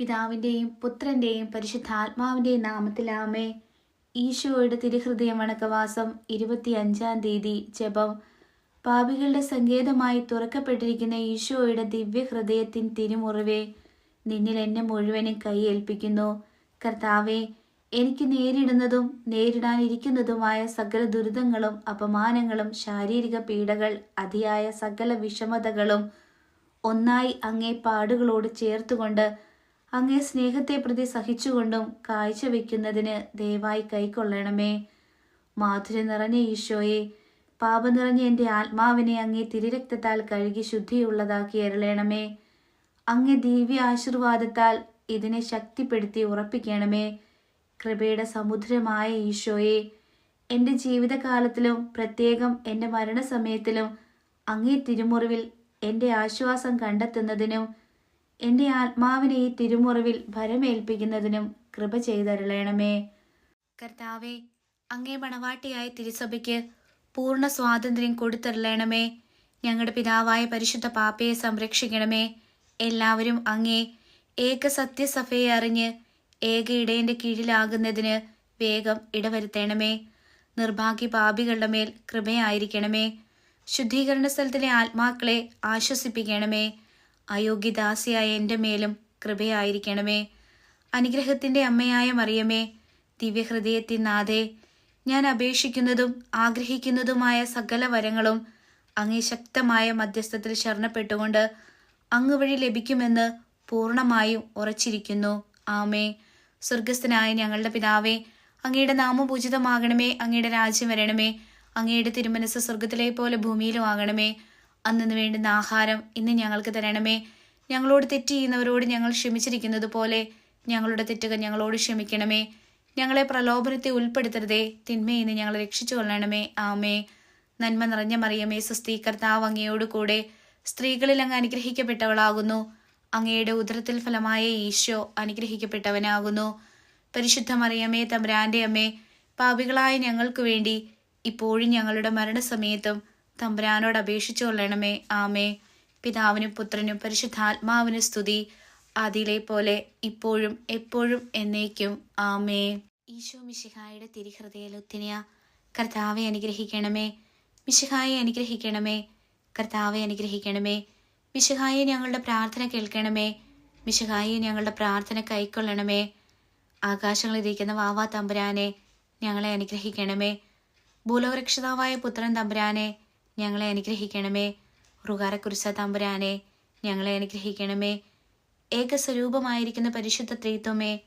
പിതാവിന്റെയും പുത്രന്റെയും പരിശുദ്ധാത്മാവിന്റെയും നാമത്തിലാമേ ഈശോയുടെ തിരുഹൃദയ വണക്കവാസം ഇരുപത്തിയഞ്ചാം തീയതി ജപം. പാപികളുടെ സങ്കേതമായി തുറക്കപ്പെട്ടിരിക്കുന്ന ഈശോയുടെ ദിവ്യഹൃദയത്തിൻ തിരുമുറിവേ നിന്നിൽ എന്നെ മുഴുവനും കൈയേൽപ്പിക്കുന്നു. കർത്താവെ എനിക്ക് നേരിടുന്നതും നേരിടാനിരിക്കുന്നതുമായ സകല ദുരിതങ്ങളും അപമാനങ്ങളും ശാരീരിക പീഡകൾ അതിയായ സകല വിഷമതകളും ഒന്നായി അങ്ങേ പാടുകളോട് ചേർത്തുകൊണ്ട് അങ്ങേ സ്നേഹത്തെ പ്രതി സഹിച്ചുകൊണ്ടും കാഴ്ചവെക്കുന്നതിന് ദയവായി കൈക്കൊള്ളണമേ. മാധുര്യം നിറഞ്ഞ ഈശോയെ പാപം നിറഞ്ഞ എന്റെ ആത്മാവിനെ അങ്ങേ തിരുരക്തത്താൽ കഴുകി ശുദ്ധിയുള്ളതാക്കി അരുളണമേ. അങ്ങേ ദിവ്യ ആശീർവാദത്താൽ ഇതിനെ ശക്തിപ്പെടുത്തി ഉറപ്പിക്കണമേ. കൃപയുടെ സമുദ്രമായ ഈശോയെ എന്റെ ജീവിതകാലത്തിലും പ്രത്യേകം എന്റെ മരണസമയത്തിലും അങ്ങേ തിരുമുറിവിൽ എന്റെ ആശ്വാസം കണ്ടെത്തുന്നതിനും എന്റെ ആത്മാവിനെ ഈ തിരുമുറിവിൽ ഭരമേൽപ്പിക്കുന്നതിനും കൃപ ചെയ്തരുളയണമേ കർത്താവെ അങ്ങേ മണവാട്ടിയായ തിരുസഭയ്ക്ക് പൂർണ സ്വാതന്ത്ര്യം കൊടുത്തരുളയണമേ ഞങ്ങളുടെ പിതാവായ പരിശുദ്ധ പാപ്പയെ സംരക്ഷിക്കണമേ. എല്ലാവരും അങ്ങേ ഏക സത്യസഭയെ അറിഞ്ഞ് ഏക ഇടയന്റെ കീഴിലാകുന്നതിന് വേഗം ഇടവരുത്തണമേ. നിർഭാഗ്യ പാപികളുടെ മേൽ കൃപയായിരിക്കണമേ. ശുദ്ധീകരണ സ്ഥലത്തിലെ ആത്മാക്കളെ ആശ്വസിപ്പിക്കണമേ. അയോഗ്യദാസിയായ എന്റെ മേലും കൃപയായിരിക്കണമേ. അനുഗ്രഹത്തിന്റെ അമ്മയായ മറിയമേ ദിവ്യഹൃദയത്തിൻ നാഥേ ഞാൻ അപേക്ഷിക്കുന്നതും ആഗ്രഹിക്കുന്നതുമായ സകല വരങ്ങളും അങ്ങേ ശക്തമായ മധ്യസ്ഥത്തിൽ ശരണപ്പെട്ടുകൊണ്ട് അങ്ങ് വഴി ലഭിക്കുമെന്ന് പൂർണമായും ഉറച്ചിരിക്കുന്നു. ആമേ സ്വർഗസ്ഥനായ ഞങ്ങളുടെ പിതാവേ അങ്ങയുടെ നാമപൂജിതമാകണമേ അങ്ങയുടെ രാജ്യം വരണമേ അങ്ങയുടെ തിരുമനസ് സ്വർഗത്തിലെ പോലെ ഭൂമിയിലും ആകണമേ. അന്നു വേണ്ടുന്ന ആഹാരം ഇന്ന് ഞങ്ങൾക്ക് തരണമേ. ഞങ്ങളോട് തെറ്റ് ചെയ്യുന്നവരോട് ഞങ്ങൾ ക്ഷമിച്ചിരിക്കുന്നത് പോലെ ഞങ്ങളുടെ തെറ്റുകൾ ഞങ്ങളോട് ക്ഷമിക്കണമേ. ഞങ്ങളെ പ്രലോഭനത്തെ ഉൾപ്പെടുത്തരുതേ. തിന്മയിൽ നിന്ന് ഞങ്ങളെ രക്ഷിച്ചു കൊള്ളണമേ. ആമേ. നന്മ നിറഞ്ഞ മറിയമേ സുസ്ഥീ കർത്താവ് അങ്ങയോട് കൂടെ സ്ത്രീകളിൽ അങ്ങ് അനുഗ്രഹിക്കപ്പെട്ടവളാകുന്നു. അങ്ങയുടെ ഉദരത്തിൽ ഫലമായ ഈശോ അനുഗ്രഹിക്കപ്പെട്ടവനാകുന്നു. പരിശുദ്ധ മറിയമേ തമ്പുരാന്റെ അമ്മേ പാപികളായ ഞങ്ങൾക്ക് വേണ്ടി ഇപ്പോഴും ഞങ്ങളുടെ മരണസമയത്തും തമ്പുരാനോട് അപേക്ഷിച്ചു കൊള്ളണമേ. ആമേ. പിതാവിനും പുത്രനും പരിശുദ്ധാത്മാവിനും സ്തുതി. അതിലെ പോലെ ഇപ്പോഴും എപ്പോഴും എന്നേക്കും. ആമേ. ഈശോ മിശിഹായുടെ തിരിഹൃദയലുത്തിനിയ കർത്താവെ അനുഗ്രഹിക്കണമേ. മിശിഹായെ അനുഗ്രഹിക്കണമേ. കർത്താവെ അനുഗ്രഹിക്കണമേ. മിശിഹായെ ഞങ്ങളുടെ പ്രാർത്ഥന കേൾക്കണമേ. മിശിഹായെ ഞങ്ങളുടെ പ്രാർത്ഥന കൈക്കൊള്ളണമേ. ആകാശങ്ങളിരിക്കുന്ന വാവാ തമ്പുരാനെ ഞങ്ങളെ അനുഗ്രഹിക്കണമേ. ഭൂലോകരക്ഷിതാവായ പുത്രൻ തമ്പുരാനെ ഞങ്ങളെ അനുഗ്രഹിക്കണമേ. റുകാരക്കുരിശ തമ്പുരാനെ ഞങ്ങളെ അനുഗ്രഹിക്കണമേ. ഏകസ്വരൂപമായിരിക്കുന്ന പരിശുദ്ധ ത്രീത്വമേ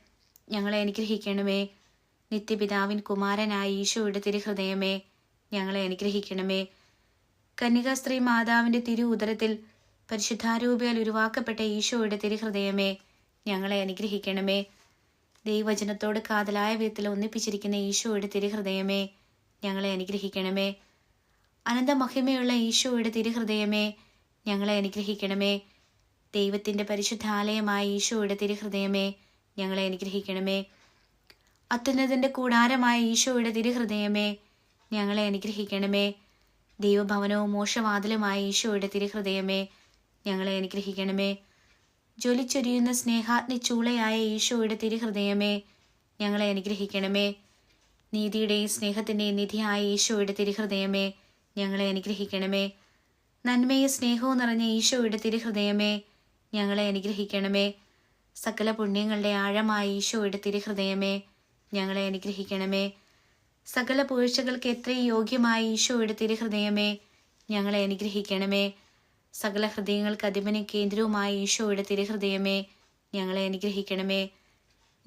ഞങ്ങളെ അനുഗ്രഹിക്കണമേ. നിത്യപിതാവിൻ കുമാരനായ ഈശോയുടെ തിരുഹൃദയമേ ഞങ്ങളെ അനുഗ്രഹിക്കണമേ. കന്യകാസ്ത്രീ മാതാവിന്റെ തിരു ഉദരത്തിൽ പരിശുദ്ധാരൂപയാൽ ഉരുവാക്കപ്പെട്ട ഈശോയുടെ തിരുഹൃദയമേ ഞങ്ങളെ അനുഗ്രഹിക്കണമേ. ദൈവചനത്തോട് കാതലായ വിധത്തിൽ ഒന്നിപ്പിച്ചിരിക്കുന്ന ഈശോയുടെ തിരുഹൃദയമേ ഞങ്ങളെ അനുഗ്രഹിക്കണമേ. അനന്തമഹിമയുള്ള ഈശോയുടെ തിരുഹൃദയമേ ഞങ്ങളെ അനുഗ്രഹിക്കണമേ. ദൈവത്തിന്റെ പരിശുദ്ധാലയമായ ഈശോയുടെ തിരുഹൃദയമേ ഞങ്ങളെ അനുഗ്രഹിക്കണമേ. അത്യുന്നതിന്റെ കൂടാരമായ ഈശോയുടെ തിരുഹൃദയമേ ഞങ്ങളെ അനുഗ്രഹിക്കണമേ. ദൈവഭവനവും മോശവാതിലുമായ ഈശോയുടെ തിരുഹൃദയമേ ഞങ്ങളെ അനുഗ്രഹിക്കണമേ. ജ്വലിച്ചൊരിയുന്ന സ്നേഹാഗ്നി ചൂളയായ ഈശോയുടെ തിരുഹൃദയമേ ഞങ്ങളെ അനുഗ്രഹിക്കണമേ. നീതിയുടെയും സ്നേഹത്തിന്റെയും നിധിയായ ഈശോയുടെ തിരുഹൃദയമേ ഞങ്ങളെ അനുഗ്രഹിക്കണമേ. നന്മയും സ്നേഹവും നിറഞ്ഞ ഈശോയുടെ തിരുഹൃദയമേ ഞങ്ങളെ അനുഗ്രഹിക്കണമേ. സകല പുണ്യങ്ങളുടെ ആഴമായ ഈശോയുടെ തിരുഹൃദയമേ ഞങ്ങളെ അനുഗ്രഹിക്കണമേ. സകല പുകഴ്ചകൾക്ക് എത്രയും യോഗ്യമായ ഈശോയുടെ തിരുഹൃദയമേ ഞങ്ങളെ അനുഗ്രഹിക്കണമേ. സകല ഹൃദയങ്ങൾക്ക് അധിപന കേന്ദ്രവുമായ ഈശോയുടെ തിരുഹൃദയമേ ഞങ്ങളെ അനുഗ്രഹിക്കണമേ.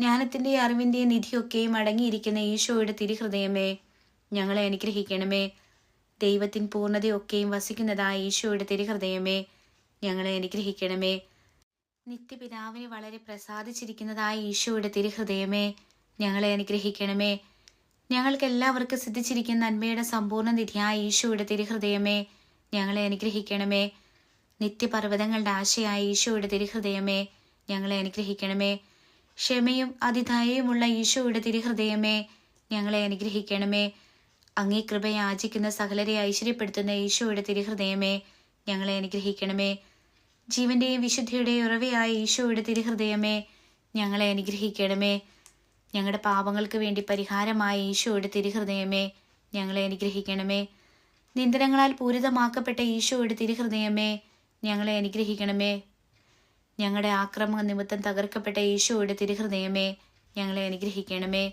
ജ്ഞാനത്തിന്റെ അറിവിന്റെ നിധിയൊക്കെയും അടങ്ങിയിരിക്കുന്ന ഈശോയുടെ തിരുഹൃദയമേ ഞങ്ങളെ അനുഗ്രഹിക്കണമേ. ദൈവത്തിൻ പൂർണതയൊക്കെയും വസിക്കുന്നതായ ഈശോയുടെ തിരുഹൃദയമേ ഞങ്ങളെ അനുഗ്രഹിക്കണമേ. നിത്യപിതാവിന് വളരെ പ്രസാദിച്ചിരിക്കുന്നതായ ഈശോയുടെ തിരുഹൃദയമേ ഞങ്ങളെ അനുഗ്രഹിക്കണമേ. ഞങ്ങൾക്ക് എല്ലാവർക്കും സിദ്ധിച്ചിരിക്കുന്ന നന്മയുടെ സമ്പൂർണ നിധിയായ ഈശോയുടെ തിരുഹൃദയമേ ഞങ്ങളെ അനുഗ്രഹിക്കണമേ. നിത്യപർവതങ്ങളുടെ ആശയായ ഈശോയുടെ തിരുഹൃദയമേ ഞങ്ങളെ അനുഗ്രഹിക്കണമേ. ക്ഷമയും അതിഥായയുമുള്ള ഈശോയുടെ തിരുഹൃദയമേ ഞങ്ങളെ അനുഗ്രഹിക്കണമേ. അങ്ങേ കൃപയെ ആചിക്കുന്ന സകലരെ ഐശ്വര്യപ്പെടുത്തുന്ന ഈശോയുടെ തിരുഹൃദയമേ ഞങ്ങളെ അനുഗ്രഹിക്കണമേ. ജീവന്റെയും വിശുദ്ധിയുടെയും ഉറവയായ ഈശോയുടെ തിരുഹൃദയമേ ഞങ്ങളെ അനുഗ്രഹിക്കണമേ. ഞങ്ങളുടെ പാപങ്ങൾക്ക് വേണ്ടി പരിഹാരമായ ഈശോയുടെ തിരുഹൃദയമേ ഞങ്ങളെ അനുഗ്രഹിക്കണമേ. നിന്ദനങ്ങളാൽ പൂരിതമാക്കപ്പെട്ട ഈശോയുടെ തിരുഹൃദയമേ ഞങ്ങളെ അനുഗ്രഹിക്കണമേ. ഞങ്ങളുടെ ആക്രമണ നിമിത്തം തകർക്കപ്പെട്ട ഈശോയുടെ തിരുഹൃദയമേ ഞങ്ങളെ അനുഗ്രഹിക്കണമേ.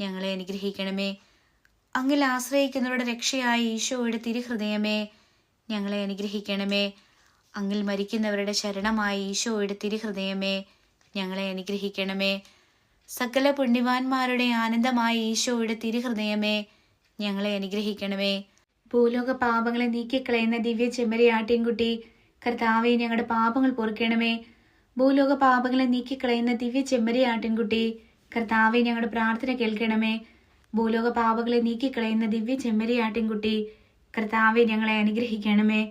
ഞങ്ങളെ അനുഗ്രഹിക്കണമേ. അങ്ങിൽ ആശ്രയിക്കുന്നവരുടെ രക്ഷയായ ഈശോയുടെ തിരുഹൃദയമേ ഞങ്ങളെ അനുഗ്രഹിക്കണമേ. അങ്ങിൽ മരിക്കുന്നവരുടെ ശരണമായ ഈശോയുടെ തിരുഹൃദയമേ ഞങ്ങളെ അനുഗ്രഹിക്കണമേ. സകല പുണ്യവാന്മാരുടെ ആനന്ദമായ ഈശോയുടെ തിരുഹൃദയമേ ഞങ്ങളെ അനുഗ്രഹിക്കണമേ. ഭൂലോക പാപങ്ങളെ നീക്കിക്കളയുന്ന ദിവ്യ ചെമ്മരിയാട്ടിൻകുട്ടി കർത്താവെ ഞങ്ങളുടെ പാപങ്ങൾ പൊറുക്കണമേ. ഭൂലോക പാപങ്ങളെ നീക്കിക്കളയുന്ന ദിവ്യ ചെമ്മരിയാട്ടിൻകുട്ടി കർത്താവെ ഞങ്ങളുടെ പ്രാർത്ഥന കേൾക്കണമേ. ഭൂലോക പാവകളെ നീക്കിക്കളയുന്ന ദിവ്യ ചെമ്മരിയാട്ടിൻകുട്ടി കർത്താവെ ഞങ്ങളെ അനുഗ്രഹിക്കണമേ.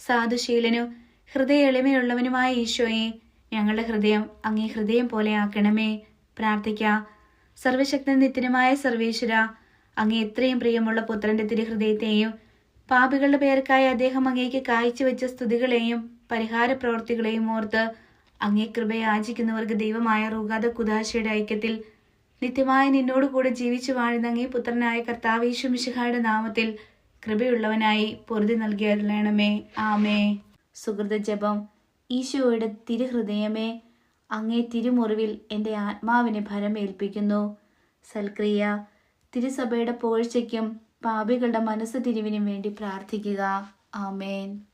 സാധുശീലനും ഹൃദയ എളിമയുള്ളവനുമായ ഈശോയെ ഞങ്ങളുടെ ഹൃദയം അങ്ങേ ഹൃദയം പോലെ ആക്കണമേ. പ്രാർത്ഥിക്ക സർവശക്ത നിത്യനുമായ സർവേശ്വര അങ്ങേ എത്രയും പ്രിയമുള്ള പുത്രന്റെ തിരുഹൃദയത്തെയും പാപികളുടെ പേർക്കായി അദ്ദേഹം അങ്ങേക്ക് കാഴ്ചവെച്ച സ്തുതികളെയും പരിഹാര പ്രവർത്തികളെയും ഓർത്ത് അങ്ങേ കൃപയെ ആചിക്കുന്നവർക്ക് ദൈവമായ റുഗാദ കുദാശയുടെ ഐക്യത്തിൽ നിത്യമായ നിന്നോട് കൂടെ ജീവിച്ചു വാഴുന്ന അങ്ങേ പുത്രനായ കർത്താവേശു മിശിഹായുടെ നാമത്തിൽ കൃപയുള്ളവനായി പൊറുതി നൽകിയരുളണമേ ആമേ. സുഹൃത ജപം. ഈശോയുടെ തിരുഹൃദയമേ അങ്ങേ തിരുമുറിവിൽ എന്റെ ആത്മാവിനെ ഭരമേൽപ്പിക്കുന്നു. സൽക്രിയ തിരുസഭയുടെ പോഴ്ചയ്ക്കും പാപികളുടെ മനസ്സ് തിരിവിനും വേണ്ടി പ്രാർത്ഥിക്കുക. ആമേൻ.